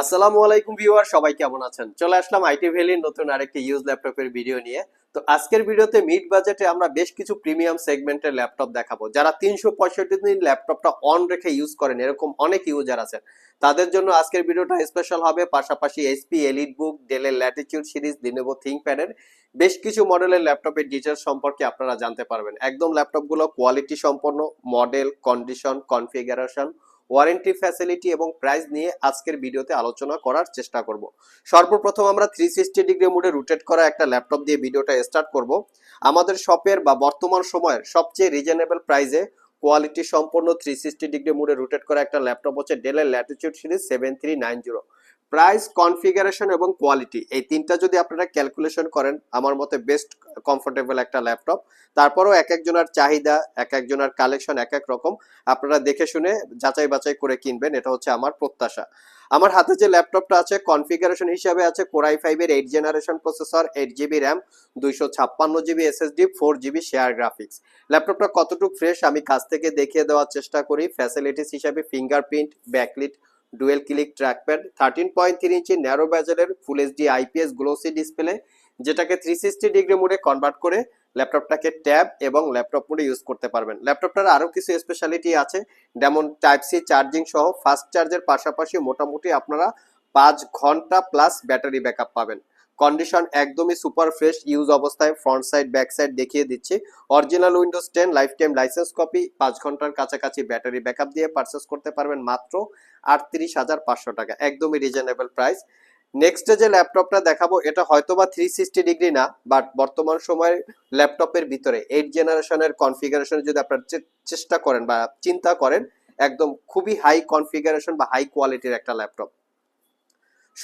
আসসালামু আলাইকুম ভিউয়ার, সবাই কেমন আছেন? চলে আসলাম আইটি ভ্যালির নতুন আরেকটি ইউজ ল্যাপটপের ভিডিও নিয়ে। তো আজকের ভিডিওতে মিড বাজেটে আমরা বেশ কিছু প্রিমিয়াম সেগমেন্টের ল্যাপটপ দেখাবো। যারা তিনশো পঁয়ষট্টি দিন ল্যাপটপটা অন রেখে ইউজ করেন, এরকম অনেক ইউজার আছেন। তাদের জন্য আজকের ভিডিওটা স্পেশাল হবে, পাশাপাশি এইচপি এলিট বুক ডেলের ল্যাটিটিউড সিরিজ লিনোভো থিংপ্যাডের বেশ কিছু মডেলের ল্যাপটপের ডিটেলস সম্পর্কে আপনারা জানতে পারবেন। একদম ল্যাপটপগুলো কোয়ালিটি সম্পন্ন model condition configuration warranty facility এবং প্রাইস নিয়ে আজকের ভিডিওতে আলোচনা করার চেষ্টা করব। সর্বপ্রথম আমরা থ্রি সিক্সটি ডিগ্রি মোডে রোটেট করা একটা ল্যাপটপ দিয়ে ভিডিওটা স্টার্ট করব। আমাদের শপের বা বর্তমান সময়ের সবচেয়ে রিজনেবল প্রাইসে কোয়ালিটি সম্পন্ন থ্রি সিক্সটি ডিগ্রি মোডে রোটেট করা একটা ল্যাপটপ হচ্ছে ডেলের latitude series seven three nine zero price configuration এবং কোয়ালিটি এই তিনটা যদি আপনারা ক্যালকুলেশন করেন, আমার মতে বেস্ট কমফোর্টেবল একটা ল্যাপটপ তারপরেও এক একজনের চাহিদা, এক একজনের কালেকশন এক এক রকম। আপনারা দেখে শুনে, যাচাই বাছাই করে কিনবেন, এটা হচ্ছে আমার প্রত্যাশা। আমার হাতে যে ল্যাপটপটা আছে কনফিগারেশন হিসাবে আছে কোরাই ফাইভের eight generation processor eight GB RAM দুইশো ছাপ্পান্ন GB SSD four GB share graphics ল্যাপটপটা কতটুকু ফ্রেশ আমি কাছ থেকে দেখিয়ে দেওয়ার চেষ্টা করি। ফ্যাসিলিটিস হিসাবে fingerprint backlit dual click trackpad thirteen point three inch narrow ব্যাজেলের full HD IPS glossy display যেটাকে থ্রি সিক্সটি ডিগ্রি মোডে কনভার্ট করে ল্যাপটপটাকে ট্যাব এবং ল্যাপটপ মোডে ইউজ করতে পারবেন। ল্যাপটপটার আরও কিছু স্পেশালিটি আছে, যেমন টাইপ সি চার্জিং সহ ফাস্ট চার্জের পাশাপাশি মোটামুটি আপনারা পাঁচ ঘণ্টা প্লাস ব্যাটারি ব্যাকআপ পাবেন। কন্ডিশন একদমই সুপার ফ্রেশ ইউজ অবস্থায় ফ্রন্ট সাইড ব্যাক সাইড দেখিয়ে দিচ্ছি। Original Windows ten life time licence copy পাঁচ ঘণ্টার কাছাকাছি ব্যাটারি ব্যাকআপ দিয়ে পারচেস করতে পারবেন মাত্র আটত্রিশ হাজার পাঁচশো টাকা, একদমই রিজনেবল প্রাইস নেক্সটে যে ল্যাপটপটা দেখাবো, এটা হয়তো বা থ্রি সিক্সটি ডিগ্রি না বাট বর্তমান সময়ে ল্যাপটপের ভিতরে এইট জেনারেশনের কনফিগারেশন যদি আপনার চেষ্টা করেন বা চিন্তা করেন, একদম খুবই হাই কনফিগারেশন বা হাই কোয়ালিটির একটা ল্যাপটপ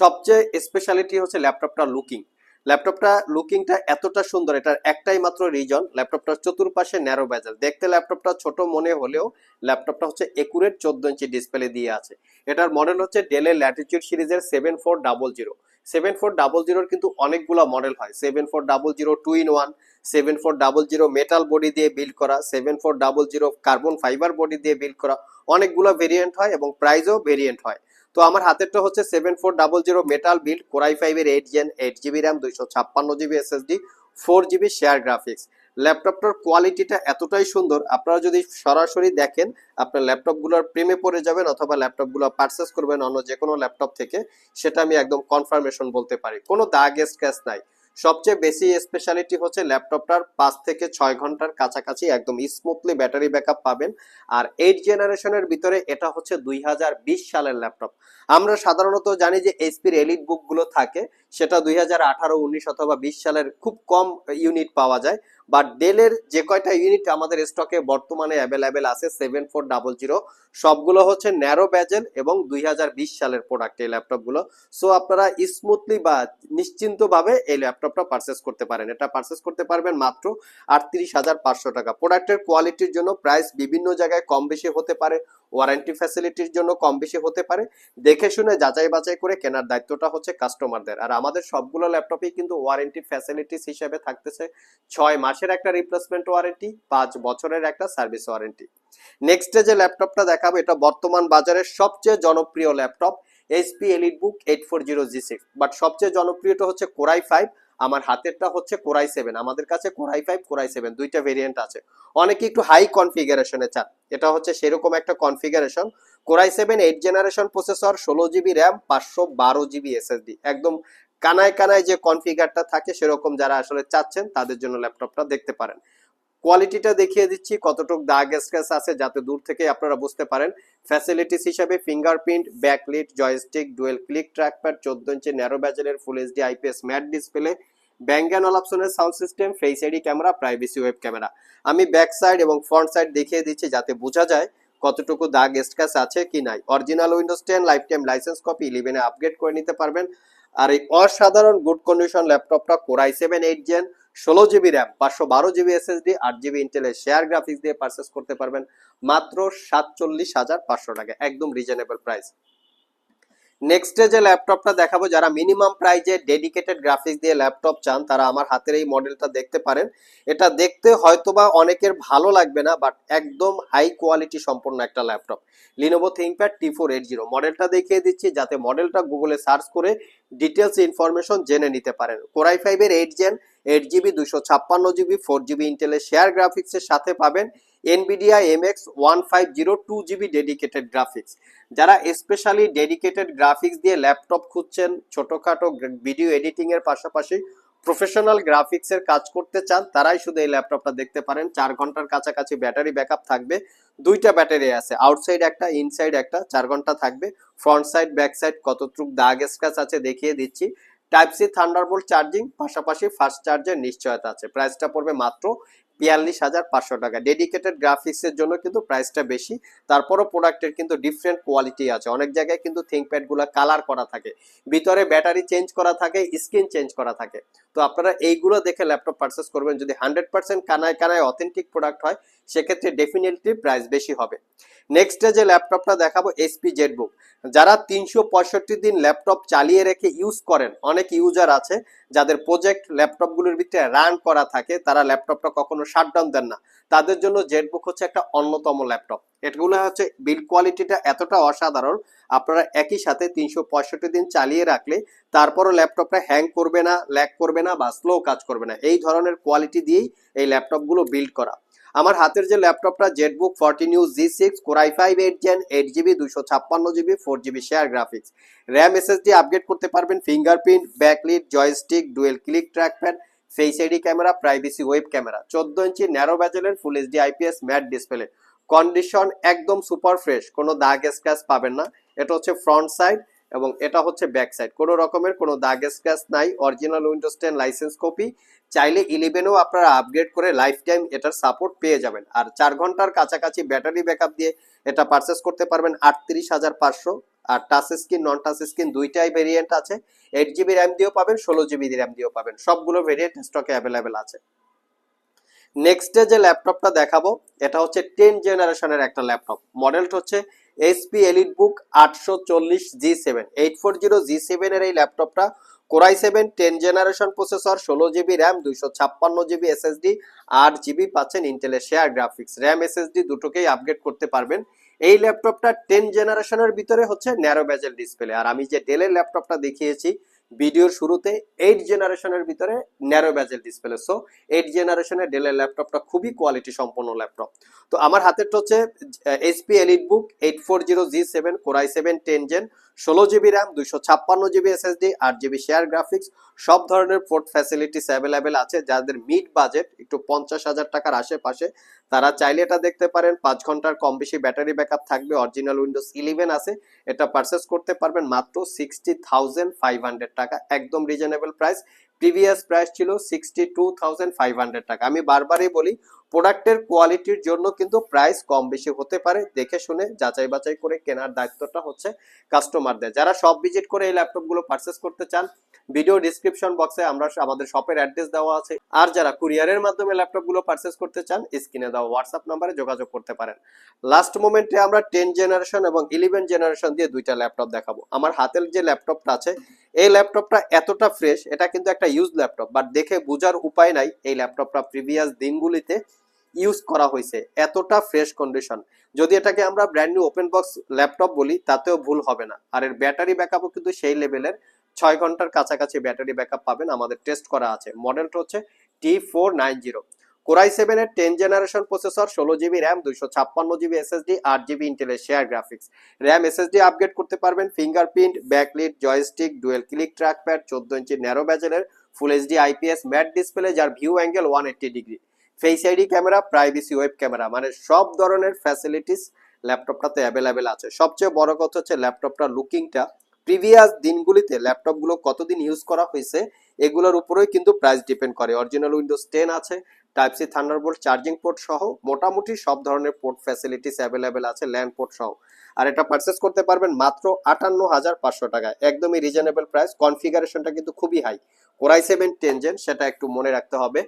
সবচেয়ে স্পেশালিটি হচ্ছে ল্যাপটপটা লুকিং ল্যাপটপটা লুকিংটা এতটা সুন্দর, এটার একটাই মাত্র রিজন ল্যাপটপটার চতুর্পাশে ন্যারো ব্যাজেল দেখতে ল্যাপটপটা ছোট মনে হলেও ল্যাপটপটা হচ্ছে একুরেট চোদ্দ ইঞ্চি ডিসপ্লে দিয়ে আছে। এটার মডেল হচ্ছে ডেলের ল্যাটিটিউড সিরিজের seven four double zero seven four double জিরোর কিন্তু অনেকগুলো মডেল হয়। Seven four double zero two in one seven four double zero metal body দিয়ে বিল্ড করা seven four double zero carbon fibre body দিয়ে বিল্ড করা, অনেকগুলো ভেরিয়েন্ট হয় এবং প্রাইজও ভেরিয়েন্ট হয়। তো আমার হাতেরটা হচ্ছে seven four double zero metal build core i ফাইভের eight gen eight GB RAM দুইশো ছাপ্পান্ন GB SSD four GB share graphics ল্যাপটপটার কোয়ালিটিটা এতটাই সুন্দর, আপনারা যদি সরাসরি দেখেন, আপনার ল্যাপটপগুলোর প্রেমে পড়ে যাবেন অথবা ল্যাপটপগুলো পারচেস করবেন অন্য যে কোনো ল্যাপটপ থেকে, সেটা আমি একদম কনফার্মেশন বলতে পারি। কোনো দাগ স্ক্র্যাচ নাই। সবচেয়ে বেশি স্পেশালিটি হচ্ছে ল্যাপটপটার পাঁচ থেকে ছয় ঘণ্টার কাছাকাছি একদম স্মুথলি ব্যাটারি ব্যাকআপ পাবেন। আর এইট জেনারেশনের ভিতরে এটা হচ্ছে দুই হাজার বিশ সালের ল্যাপটপ। আমরা সাধারণত জানি যে এইচপির এলিট বুকগুলো থাকে, সেটা দুই হাজার আঠারো, উনিশ অথবা বিশ সালের খুব কম ইউনিট পাওয়া যায়। বা ডেলের যে কয়টা ইউনিট আমাদের স্টকে বর্তমানে অ্যাভেলেবেল আছে, সেভেন ফোর ডাবল জিরো, সবগুলো হচ্ছে ন্যারো ব্যাজেল এবং দুই হাজার বিশ সালের প্রোডাক্ট এই ল্যাপটপগুলো। সো আপনারা স্মুথলি বা নিশ্চিন্তভাবে এই ল্যাপটপটা পারচেস করতে পারেন। এটা পারচেস করতে পারবেন মাত্র আটত্রিশ হাজার পাঁচশো টাকা। প্রোডাক্টের কোয়ালিটির জন্য প্রাইস বিভিন্ন জায়গায় কম বেশি হতে পারে ওয়ারেন্টি ফ্যাসিলিটির জন্য কম বেশি হতে পারে। দেখে শুনে যাচাই বাছাই করে কেনার দায়িত্বটা হচ্ছে কাস্টমারদের আর আমাদের সবগুলো ল্যাপটপই কিন্তু ওয়ারেন্টি ফ্যাসিলিটিস হিসেবে থাকতেছে। ছয় মাসের একটা রিপ্লেসমেন্ট ওয়ারেন্টি পাঁচ বছরের একটা সার্ভিস ওয়ারেন্টি নেক্সটে যে ল্যাপটপটা দেখাবো, এটা বর্তমান বাজারের সবচেয়ে জনপ্রিয় laptop HP elite book eight four zero G six but সবচেয়ে জনপ্রিয়টা হচ্ছে কোরাই ফাইভ আমার হাতেরটা হচ্ছে কোরাই সেভেন আমাদের কাছে core i five core i seven দুইটা ভেরিয়েন্ট আছে। অনেকে একটু হাই কনফিগারেশনে চান। এটা হচ্ছে সেরকম একটা configuration core i seven eight generation processor ষোলো জিবি র্যাম পাঁচশো বারো জিবি এসএসডি একদম কানায় কানায় যে কনফিগারটা থাকে, সেরকম যারা আসলে চাচ্ছেন, তাদের জন্য ল্যাপটপটা দেখতে পারেন। কোয়ালিটিটা দেখিয়ে দিচ্ছি, কতটুক দাগ স্ক্র্যাচ আছে যাতে দূর থেকে আপনারা বুঝতে পারেন। ফ্যাসিলিটিস হিসাবে fingerprint backlit joystick dual click trackpad চোদ্দ ইঞ্চি narrow ব্যাজেলের full HD IPS matte display ব্যাঙ্গান অলাপসনের sound system face ID camera privacy web camera আমি ব্যাক সাইড এবং ফ্রন্ট সাইড দেখিয়ে দিচ্ছি যাতে বোঝা যায় কতটুকু দাগ স্ক্র্যাচ আছে কি নাই। Original Windows ten life time licence copy ইলেভেনে আপগ্রেড করে নিতে পারবেন। আর এই অসাধারণ গুড কন্ডিশন ল্যাপটপটা core i seven eight gen ষোলো জিবি র্যাম, পাঁচশো বারো জিবি এসএসডি আট জিবি ইন্টেলের শেয়ার গ্রাফিক্স দিয়ে পারচেস করতে পারবেন মাত্র সাতচল্লিশ হাজার পাঁচশো টাকা, একদম রিজনেবল প্রাইস নেক্সটে যে ল্যাপটপটা দেখাবো, যারা মিনিমাম প্রাইজে ডেডিকেটেড গ্রাফিক্স দিয়ে ল্যাপটপ চান, তারা আমার হাতের এই মডেলটা দেখতে পারেন। এটা দেখতে হয়তোবা অনেকের ভালো লাগবে না বাট একদম হাই কোয়ালিটি সম্পন্ন একটা laptop Lenovo ThinkPad T four eight zero মডেলটা দেখিয়ে দিচ্ছি, যাতে মডেলটা গুগলে সার্চ করে ডিটেলস ইনফরমেশন জেনে নিতে পারেন। কোরাই ফাইভের এইট জেন এইট জিবি দুশো ছাপ্পান্ন জিবি ফোর জিবি ইন্টেলের শেয়ার গ্রাফিক্সের সাথে পাবেন Nvidia M X one five zero two GB dedicated graphics যারা স্পেশালি ডেডিকেটেড গ্রাফিক্স দিয়ে ল্যাপটপ খুঁজছেন, ছোটোখাটো ভিডিও এডিটিংয়ের পাশাপাশি প্রফেশনাল গ্রাফিক্স এর কাজ করতে চান, তারাই শুধু এই ল্যাপটপটা দেখতে পারেন। চার ঘণ্টার কাছাকাছি ব্যাটারি ব্যাকআপ থাকবে। দুইটা ব্যাটারি আছে আউটসাইড একটা ইনসাইড একটা, চার ঘণ্টা থাকবে। ফ্রন্ট সাইড ব্যাক সাইড কতটুক দাগ স্ক্র্যাচ আছে দেখিয়ে দিচ্ছি। টাইপ সি থান্ডারবোল্ট চার্জিং পাশাপাশি ফাস্ট চার্জের নিশ্চয়তা আছে। প্রাইসটা পড়বে মাত্র বিয়াল্লিশ হাজার পাঁচশো টাকা। ডেডিকেটেড গ্রাফিক্সের জন্য কিন্তু প্রাইসটা বেশি। তারপরও প্রোডাক্টের কিন্তু ডিফারেন্ট কোয়ালিটি আছে। অনেক জায়গায় কিন্তু থিঙ্কপ্যাডগুলা কালার করা থাকে। ভিতরে ব্যাটারি চেঞ্জ করা থাকে স্ক্রিন চেঞ্জ করা থাকে। তো আপনারা এইগুলো দেখে ল্যাপটপ পারচেস করবেন। যদি হান্ড্রেড পার্সেন্ট কানায় কানায় অথেন্টিক প্রোডাক্ট হয়, সেক্ষেত্রে ডেফিনেটলি প্রাইস বেশি হবে। নেক্সটে যে ল্যাপটপটা দেখাবো এসপি জেটবুক যারা তিনশো পঁয়ষট্টি দিন ল্যাপটপ চালিয়ে রেখে ইউজ করেন, অনেক ইউজার আছে যাদের প্রজেক্ট ল্যাপটপগুলোর ভিতরে রান করা থাকে, তারা ল্যাপটপটা কখনো শাটডাউন দেন না। তাদের জন্য জেটবুক হচ্ছে একটা অন্যতম ল্যাপটপ এগুলো হচ্ছে বিল্ড কোয়ালিটিটা এতটা অসাধারণ, আপনারা একই সাথে তিনশো পঁয়ষট্টি দিন চালিয়ে রাখলে তারপরও ল্যাপটপটা হ্যাং করবে না ল্যাক করবে না বা স্লো কাজ করবে না। এই ধরনের কোয়ালিটি দিয়েই এই ল্যাপটপগুলো বিল্ড করা। আমার হাতের যে ল্যাপটপটা ZBook forty new G six core i five eight gen eight GB দুশো ছাপ্পান্ন GB four GB share graphics RAM SSD upgrade করতে পারবেন fingerprint backlit joystick dual click trackpad face ID camera privacy web camera চোদ্দ ইঞ্চি narrow ব্যাজেলের full HD IPS matte display condition একদম super fresh কোনো দাগ scratch পাবেন না। এটা হচ্ছে ফ্রন্ট সাইড এবং এটা হচ্ছে ব্যাক সাইড কোনো রকমের কোনো দাগ স্ক্র্যাচ নাই original Windows ten licence copy চাইলে ইলেভেনও আপনারা আপগ্রেড করে লাইফ টাইম এটার সাপোর্ট পেয়ে যাবেন। আর চার ঘণ্টার কাছাকাছি ব্যাটারি ব্যাকআপ দিয়ে এটা পারচেস করতে পারবেন আটত্রিশ হাজার পাঁচশো। আর touch screen non touch screen দুইটাই ভেরিয়েন্ট আছে। এইট জিবি র্যাম দিয়েও পাবেন, ষোলো জিবি র্যাম দিয়েও পাবেন। সবগুলো ভেরিয়েন্ট স্টকে অ্যাভেলেবেল আছে। নেক্সটে যে ল্যাপটপটা দেখাবো, এটা হচ্ছে টেন জেনারেশনের একটা ল্যাপটপ মডেলটা হচ্ছে এসপি এলিট বুক আটশো চল্লিশ G seven eight four zero G সেভেনের এই ল্যাপটপটা core i seven ten generation processor ষোলো জিবি র্যাম দুইশো ছাপ্পান্ন জিবি এসএসডি আট জিবি পাচ্ছেন ইন্টেলের শেয়ার গ্রাফিক্স র্যাম এসএসডি দুটোকেই আপগ্রেড করতে পারবেন। এই ল্যাপটপটা টেন জেনারেশনের ভিতরে হচ্ছে ন্যারো ব্যাজেল ডিসপ্লে আর আমি যে ডেলের ল্যাপটপটা দেখিয়েছি ভিডিওর শুরুতে এইট জেনারেশনের ভিতরে narrow bezel display so eight জেনারেশনের ডেলের ল্যাপটপটা খুবই কোয়ালিটি সম্পন্ন ল্যাপটপ। তো আমার হাতেরটা হচ্ছে HP elite book eight four zero G seven core i seven ten gen ষোলো জিবি র্যাম দুইশো ছাপ্পান্ন জিবি এসএসডি আট জিবি শেয়ার গ্রাফিক্স সব ধরনের পোর্ট ফ্যাসিলিটিস অ্যাভেলেবেল আছে। যাদের মিড বাজেট একটু পঞ্চাশ হাজার টাকার আশেপাশে, তারা চাইলে এটা দেখতে পারেন। পাঁচ ঘণ্টার কম বেশি ব্যাটারি ব্যাকআপ থাকবে অরিজিনাল উইন্ডোজ ইলেভেন আছে। এটা পারচেস করতে পারবেন মাত্র সিক্সটি থাউজেন্ড ফাইভ হান্ড্রেড টাকা একদম রিজনেবল প্রাইস প্রিভিয়াস প্রাইস ছিল sixty two thousand five hundred টাকা। আমি বারবারই বলি প্রোডাক্টের কোয়ালিটির জন্য কিন্তু প্রাইস কম বেশি হতে পারে। দেখে শুনে যাচাই বাছাই করে কেনার দায়িত্বটা হচ্ছে কাস্টমারদের। যারা সব ভিজিট করে এই ল্যাপটপগুলো পারচেস করতে চান ভিডিও ডিসক্রিপশন বক্সে আমরা আমাদের শপের অ্যাড্রেস দেওয়া আছে। আর যারা কুরিয়ারের মাধ্যমে ল্যাপটপগুলো পারচেস করতে চান স্ক্রিনে দেওয়া হোয়াটসঅ্যাপ নাম্বারে যোগাযোগ করতে পারেন। লাস্ট মোমেন্টে আমরা টেন জেনারেশন এবং ইলেভেন জেনারেশন দিয়ে দুইটা ল্যাপটপ দেখাবো। আমার হাতের যে ল্যাপটপটা আছে, এই ল্যাপটপটা এতটা ফ্রেশ এটা কিন্তু একটা ইউজ ল্যাপটপ বাট দেখে বোঝার উপায় নাই এই ল্যাপটপটা প্রিভিয়াস দিনগুলিতে ইউজ করা হয়েছে, এতটা ফ্রেশ কন্ডিশন যদি এটাকে আমরা brand new open box laptop বলি, তাতেও ভুল হবে না। আর এর ব্যাটারি ব্যাকআপও কিন্তু সেই লেভেলের ছয় ঘণ্টার কাছাকাছি ব্যাটারি ব্যাকআপ পাবেন, আমাদের টেস্ট করা আছে। মডেলটা হচ্ছে T four nine zero core i সেভেনের টেন জেনারেশন প্রসেসর ষোলো জিবি র্যাম দুইশো ছাপ্পান্ন জিবি এসএসডি আট জিবি ইন্টেলের share graphics RAM SSD upgrade করতে পারবেন fingerprint backlit joystick dual click trackpad চোদ্দ ইঞ্চি narrow ব্যাজেলের full HD IPS matte display যার view angle one eighty degree face ID camera privacy web camera মানে সব ধরনের facilities ল্যাপটপটাতে available আছে। সবচেয়ে বড় কথা হচ্ছে ল্যাপটপটার লুকিংটা প্রিভিয়াস দিনগুলিতে ল্যাপটপগুলো কতদিন ইউজ করা হয়েছে, এগুলোর উপরেই কিন্তু প্রাইস ডিপেন্ড করে। অরিজিনাল উইন্ডোজ টেন আছে type C Thunderbolt charging port সহ, মোটামুটি সব ধরনের পোর্ট ফ্যাসিলিটিস অ্যাভেলেবেল আছে ল্যান্ড পোর্ট সহ। আর এটা পারচেস করতে পারবেন মাত্র আটান্ন হাজার পাঁচশো টাকায় একদমই রিজনেবল প্রাইস কনফিগারেশনটা কিন্তু খুবই high core i seven ten gen সেটা একটু মনে রাখতে হবে।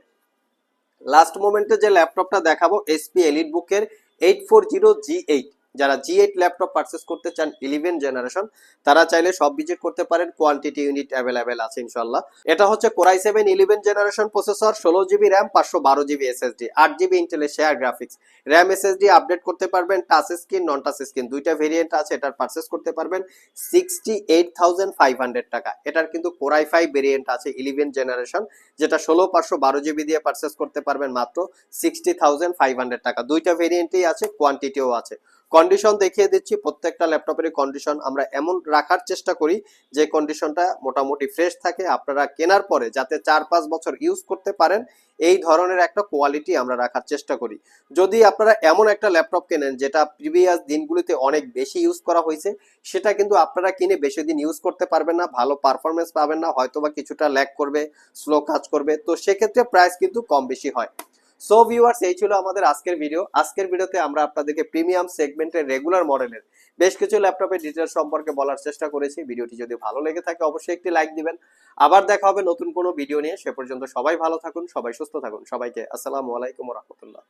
লাস্ট মোমেন্টে যে ল্যাপটপটা দেখাবো এসপি এলিট বুকের eight four zero G eight যারা জি এইট ল্যাপটপ পারচেস করতে চান ইলেভেন জেনারেশন তারা চাইলে সব ভিজিট করতে পারেন কোয়ান্টিটি ইউনিট অ্যাভেলেবেল আছে ইনশাল্লাহ এটা হচ্ছে core i seven eleven generation processor ষোলো জিবি র্যাম পাঁচশো বারো জিবি এসএসডি আট জিবি ইন্টেলের share graphics RAM SSD update করতে পারবেন touch screen non touch screen দুইটা ভেরিয়েন্ট আছে, এটার পারচেস করতে পারবেন sixty eight thousand five hundred টাকা। এটার কিন্তু কোরাই ফাইভ ভেরিয়েন্ট আছে ইলেভেন জেনারেশন যেটা ষোলো, পাঁচশো, বারো জিবি দিয়ে পারচেস করতে পারবেন মাত্র সিক্সটি থাউজেন্ড ফাইভ হান্ড্রেড টাকা। দুইটা ভেরিয়েন্টই আছে কোয়ান্টিটিও আছে। কন্ডিশন দেখিয়ে দিচ্ছি, প্রত্যেকটা ল্যাপটপের কন্ডিশন আমরা এমন রাখার চেষ্টা করি যে কন্ডিশনটা মোটামুটি ফ্রেশ থাকে, আপনারা কেনার পরে যাতে চার পাঁচ বছর ইউজ করতে পারেন, এই ধরনের একটা কোয়ালিটি আমরা রাখার চেষ্টা করি। যদি আপনারা এমন একটা ল্যাপটপ কেনেন যেটা প্রিভিয়াস দিনগুলিতে অনেক বেশি ইউজ করা হয়েছে, সেটা কিন্তু আপনারা কিনে বেশি দিন ইউজ করতে পারবেন না, ভালো পারফরমেন্স পাবেন না, হয়তোবা কিছুটা ল্যাক করবে স্লো কাজ করবে, তো সেক্ষেত্রে প্রাইস কিন্তু কম বেশি হয়। সো ভিউয়ার্স এই ছিল আমাদের আজকের ভিডিও আজকের ভিডিওতে আমরা আপনাদেরকে প্রিমিয়াম সেগমেন্টের রেগুলার মডেলের বেশ কিছু ল্যাপটপের ডিটেল সম্পর্কে বলার চেষ্টা করেছি। ভিডিওটি যদি ভালো লেগে থাকে, অবশ্যই একটি লাইক দিবেন। আবার দেখা হবে নতুন কোনো ভিডিও নিয়ে। সে পর্যন্ত সবাই ভালো থাকুন, সবাই সুস্থ থাকুন। সবাইকে আসসালামু আলাইকুম রহমতুল্লাহ।